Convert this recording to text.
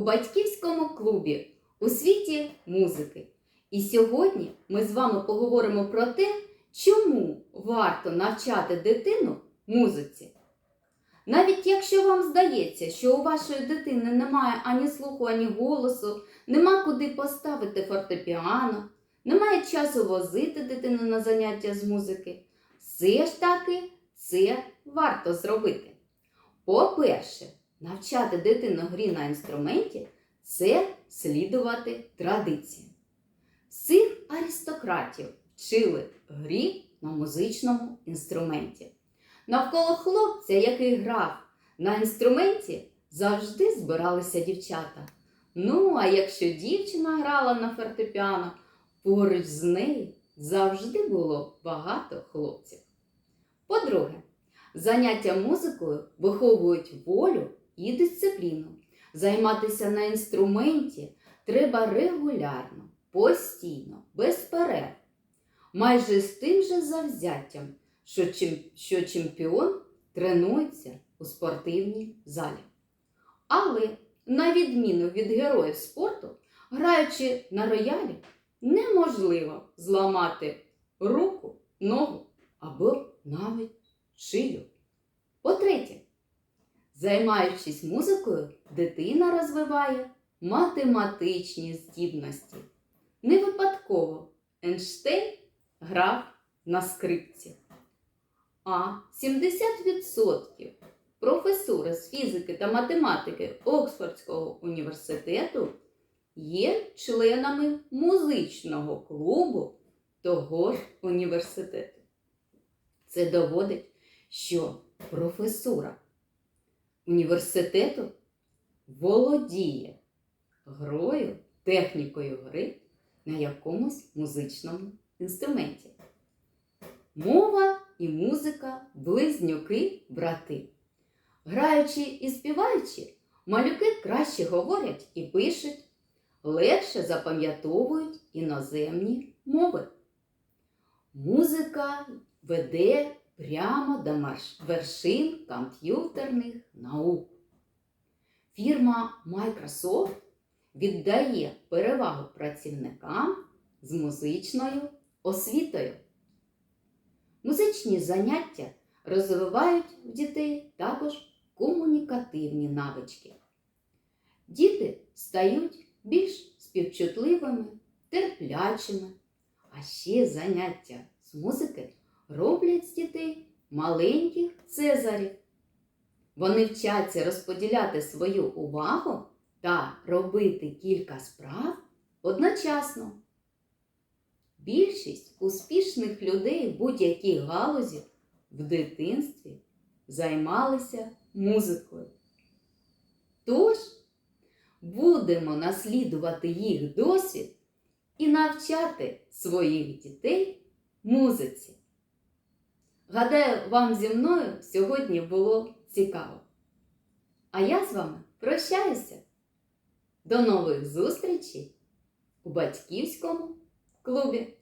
у батьківському клубі у світі музики. І сьогодні ми з вами поговоримо про те, чому варто навчати дитину музиці. Навіть якщо вам здається, що у вашої дитини немає ані слуху, ані голосу, нема куди поставити фортепіано, немає часу возити дитину на заняття з музики, все ж таки це варто зробити. По-перше, навчати дитину грі на інструменті це слідувати традиції. Всіх аристократів вчили грі на музичному інструменті. Навколо хлопця, який грав на інструменті, завжди збиралися дівчата. Ну, а якщо дівчина грала на фортепіано, поруч з нею завжди було багато хлопців. По-друге, заняття музикою виховують волю і дисципліну. Займатися на інструменті треба регулярно, постійно, без перерв, майже з тим же завзяттям, що, чем- що чемпіон тренується у спортивній залі. Але, на відміну від героїв спорту, граючи на роялі, неможливо зламати руку, ногу або навіть шию. По-третє, займаючись музикою, дитина розвиває математичні здібності. Не випадково Ейнштейн грав на скрипці. А 70% професури з фізики та математики Оксфордського університету є членами музичного клубу того ж університету. Це доводить, що професура університету володіє грою, технікою гри на якомусь музичному інструменті. Мова і музика близнюки брати. Граючи і співаючи, малюки краще говорять і пишуть, легше запам'ятовують іноземні мови. Музика веде прямо до вершин комп'ютерних наук. Фірма Microsoft віддає перевагу працівникам з музичною освітою. Музичні заняття розвивають в дітей також комунікативні навички. Діти стають більш співчутливими, терплячими, а ще заняття з музики маленьких цезарів. Вони вчаться розподіляти свою увагу та робити кілька справ одночасно. Більшість успішних людей в будь-якій галузі в дитинстві займалися музикою. Тож будемо наслідувати їх досвід і навчати своїх дітей музиці. Гадаю, вам зі мною сьогодні було цікаво. А я з вами прощаюся. До нових зустрічей у батьківському клубі.